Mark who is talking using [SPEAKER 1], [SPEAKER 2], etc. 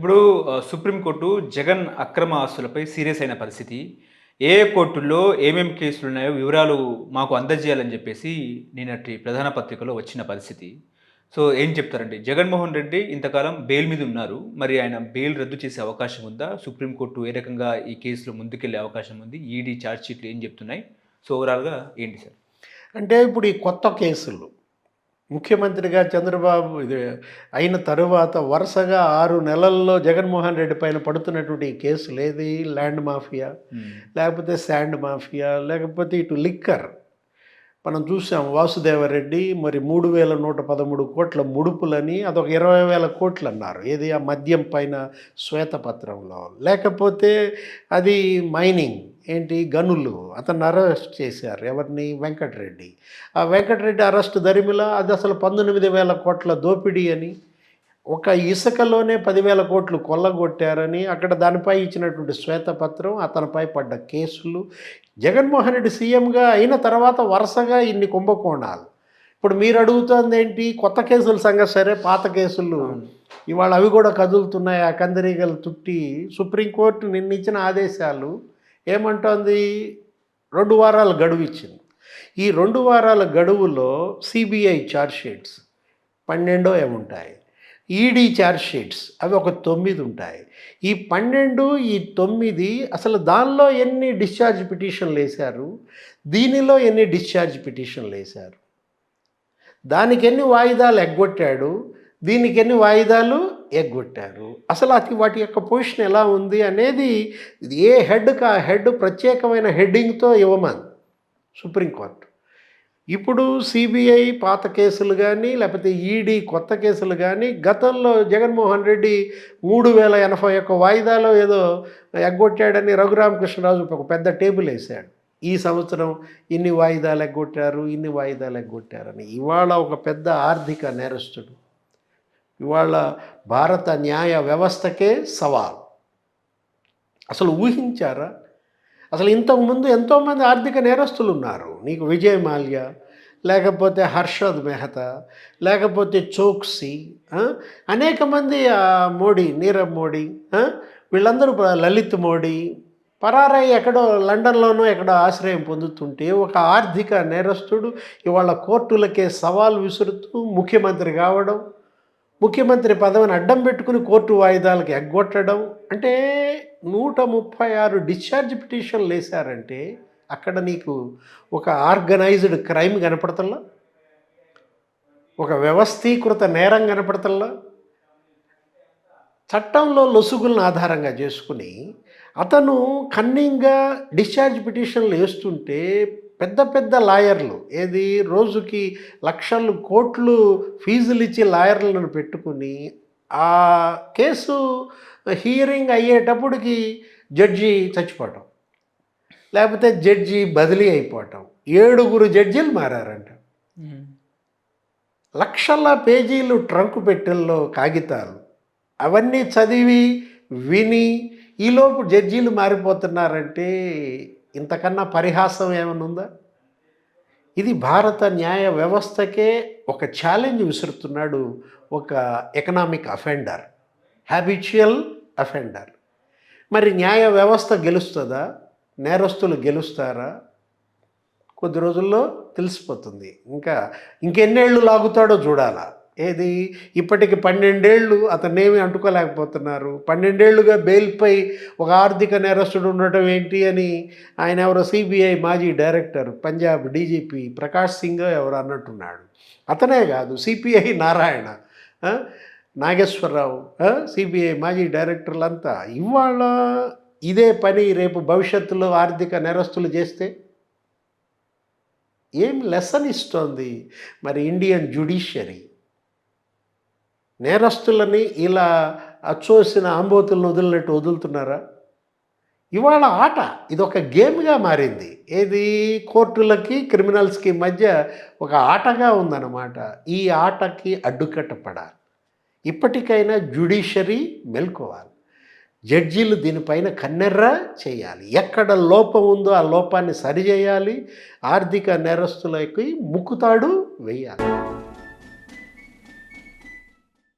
[SPEAKER 1] ఇప్పుడు సుప్రీంకోర్టు జగన్ అక్రమ ఆస్తులపై సీరియస్ అయిన పరిస్థితి. ఏ కోర్టుల్లో ఏమేమి కేసులు ఉన్నాయో వివరాలు మాకు అందజేయాలని చెప్పేసి నిన్నటి ప్రధాన పత్రికలో వచ్చిన పరిస్థితి. సో ఏం చెప్తారండి జగన్మోహన్ రెడ్డి ఇంతకాలం బెయిల్ మీద ఉన్నారు. మరి ఆయన బెయిల్ రద్దు చేసే అవకాశం ఉందా? సుప్రీంకోర్టు ఏ రకంగా ఈ కేసులో ముందుకెళ్ళే అవకాశం ఉంది? ఈడీ ఛార్జ్ షీట్లు ఏం చెప్తున్నాయి? సో ఓవరాల్గా ఏంటి సార్?
[SPEAKER 2] అంటే ఇప్పుడు ఈ కొత్త కేసులు ముఖ్యమంత్రిగా చంద్రబాబు ఇది అయిన తరువాత వరుసగా ఆరు నెలల్లో జగన్మోహన్ రెడ్డి పైన పడుతున్నటువంటి ఈ కేసులు ఏది? ల్యాండ్ మాఫియా లేకపోతే శాండ్ మాఫియా లేకపోతే ఇటు లిక్కర్. మనం చూసాం వాసుదేవరెడ్డి మరి మూడు వేల నూట పదమూడు కోట్ల ముడుపులని అదొక ఇరవై వేల కోట్లు అన్నారు. ఏది? ఆ మద్యం పైన శ్వేతపత్రంలో. లేకపోతే అది మైనింగ్. ఏంటి గనులు అతన్ని అరెస్ట్ చేశారు ఎవరిని? వెంకటరెడ్డి. ఆ వెంకటరెడ్డి అరెస్ట్ దరిమిలా అది అసలు పంతొమ్మిది వేల కోట్ల దోపిడీ అని ఒక ఇసుకలోనే పదివేల కోట్లు కొల్లగొట్టారని అక్కడ దానిపై ఇచ్చినటువంటి శ్వేతపత్రం అతనిపై పడ్డ కేసులు. జగన్మోహన్ రెడ్డి సీఎంగా అయిన తర్వాత వరుసగా ఇన్ని కుంభకోణాలు. ఇప్పుడు మీరు అడుగుతోంది ఏంటి? కొత్త కేసుల సంగతి సరే పాత కేసులు. ఇవాళ అవి కూడా కదులుతున్నాయి ఆ కందిరీగలు తుట్టి. సుప్రీంకోర్టు నిన్న ఇచ్చిన ఆదేశాలు ఏమంటోంది? రెండు వారాల గడువు ఇచ్చింది. ఈ రెండు వారాల గడువులో సిబిఐ షీట్స్ పన్నెండో ఏముంటాయి ఈడీ షీట్స్ అవి ఒక తొమ్మిది ఉంటాయి. ఈ పన్నెండు ఈ తొమ్మిది అసలు దానిలో ఎన్ని డిశ్చార్జ్ పిటిషన్లు వేశారు? దీనిలో ఎన్ని డిశ్చార్జ్ పిటిషన్లు వేశారు? దానికి ఎన్ని వాయిదాలు ఎగ్గొట్టాడు? దీనికి ఎన్ని వాయిదాలు? ఎగ్గొట్టారు. అసలు అది వాటి యొక్క పొజిషన్ ఎలా ఉంది అనేది ఏ హెడ్కి ఆ హెడ్ ప్రత్యేకమైన హెడ్డింగ్తో ఇవ్వమని సుప్రీంకోర్టు. ఇప్పుడు సిబిఐ పాత కేసులు కానీ లేకపోతే ఈడీ కొత్త కేసులు కానీ గతంలో జగన్మోహన్ రెడ్డి మూడు వేల ఎనభై ఒక్క వాయిదాలో ఏదో ఎగ్గొట్టాడని రఘురామకృష్ణరాజు ఒక పెద్ద టేబుల్ వేశాడు. ఈ సంవత్సరం ఇన్ని వాయిదాలు ఎగ్గొట్టారు ఇన్ని వాయిదాలు ఎగ్గొట్టారని. ఇవాళ ఒక పెద్ద ఆర్థిక నేరస్తుడు ఇవాళ భారత న్యాయ వ్యవస్థకే సవాల్. అసలు ఊహించారా? అసలు ఇంతకుముందు ఎంతోమంది ఆర్థిక నేరస్తులు ఉన్నారు నీకు విజయ్ మాల్యా లేకపోతే హర్షద్ మెహతా లేకపోతే చోక్సీ అనేక మంది మోడీ నీరవ్ మోడీ వీళ్ళందరూ లలిత్ మోడీ పరారై ఎక్కడో లండన్లోనో ఎక్కడో ఆశ్రయం పొందుతుంటే ఒక ఆర్థిక నేరస్తుడు ఇవాళ కోర్టులకే సవాల్ విసురుతూ ముఖ్యమంత్రి కావడం ముఖ్యమంత్రి పదవిని అడ్డం పెట్టుకుని కోర్టు వాయిదాలకు ఎగ్గొట్టడం అంటే నూట ముప్పై ఆరు డిశ్చార్జ్ పిటిషన్లు వేశారంటే అక్కడ నీకు ఒక ఆర్గనైజ్డ్ క్రైమ్ కనపడతల్లా? ఒక వ్యవస్థీకృత నేరం కనపడతల్లా? చట్టంలో లొసుగులను ఆధారంగా చేసుకుని అతను కన్నింగ్గా డిశ్చార్జ్ పిటిషన్లు వేస్తుంటే పెద్ద పెద్ద లాయర్లు ఏది రోజుకి లక్షలు కోట్లు ఫీజులు ఇచ్చి లాయర్లను పెట్టుకుని ఆ కేసు హియరింగ్ అయ్యేటప్పటికి జడ్జి చచ్చిపోవటం లేకపోతే జడ్జి బదిలీ అయిపోవటం. ఏడుగురు జడ్జీలు మారారంట. లక్షల పేజీలు ట్రంక్ పెట్టెల్లో కాగితాలు అవన్నీ చదివి విని ఈలోపు జడ్జీలు మారిపోతున్నారంటే ఇంతకన్నా పరిహాసం ఏమైనా ఉందా? ఇది భారత న్యాయ వ్యవస్థకే ఒక ఛాలెంజ్ విసురుతున్నాడు ఒక ఎకనామిక్ అఫెండర్ హ్యాబిచువల్ అఫెండర్. మరి న్యాయ వ్యవస్థ గెలుస్తుందా? నేరస్తులు గెలుస్తారా? కొద్ది రోజుల్లో తెలిసిపోతుంది. ఇంకా ఇంకెన్నేళ్ళు లాగుతాడో చూడాలా? ఏది? ఇప్పటికి పన్నెండేళ్ళు అతన్నేమి అంటుకోలేకపోతున్నారు. పన్నెండేళ్ళుగా బెయిల్పై ఒక ఆర్థిక నేరస్తుడు ఉండటం ఏంటి అని ఆయన ఎవరో సిబిఐ మాజీ డైరెక్టర్ పంజాబ్ డీజీపీ ప్రకాష్ సింగ్ ఎవరు అన్నట్టున్నాడు. అతనే కాదు సిపిఐ నారాయణ. నాగేశ్వరరావు. సిబిఐ మాజీ డైరెక్టర్లంతా. ఇవాళ ఇదే పని రేపు భవిష్యత్తులో ఆర్థిక నేరస్తులు చేస్తే? ఏం లెసన్ ఇస్తోంది మరి ఇండియన్ జ్యుడిషియరీ? నేరస్తులని ఇలా అచ్చోసిన ఆంబోతులను వదిలినట్టు వదులుతున్నారా? ఇవాళ ఆట ఇది ఒక గేమ్గా మారింది. ఏది? కోర్టులకి క్రిమినల్స్కి మధ్య ఒక ఆటగా ఉందన్నమాట. ఈ ఆటకి అడ్డుకట్టపడాలి ఇప్పటికైనా జ్యుడిషియరీ మెల్కోవాలి. జడ్జీలు దీనిపైన కన్నెర్ర చేయాలి. ఎక్కడ లోపం ఉందో ఆ లోపాన్ని సరిచేయాలి. ఆర్థిక నేరస్తులకి ముక్కుతాడు వేయాలి.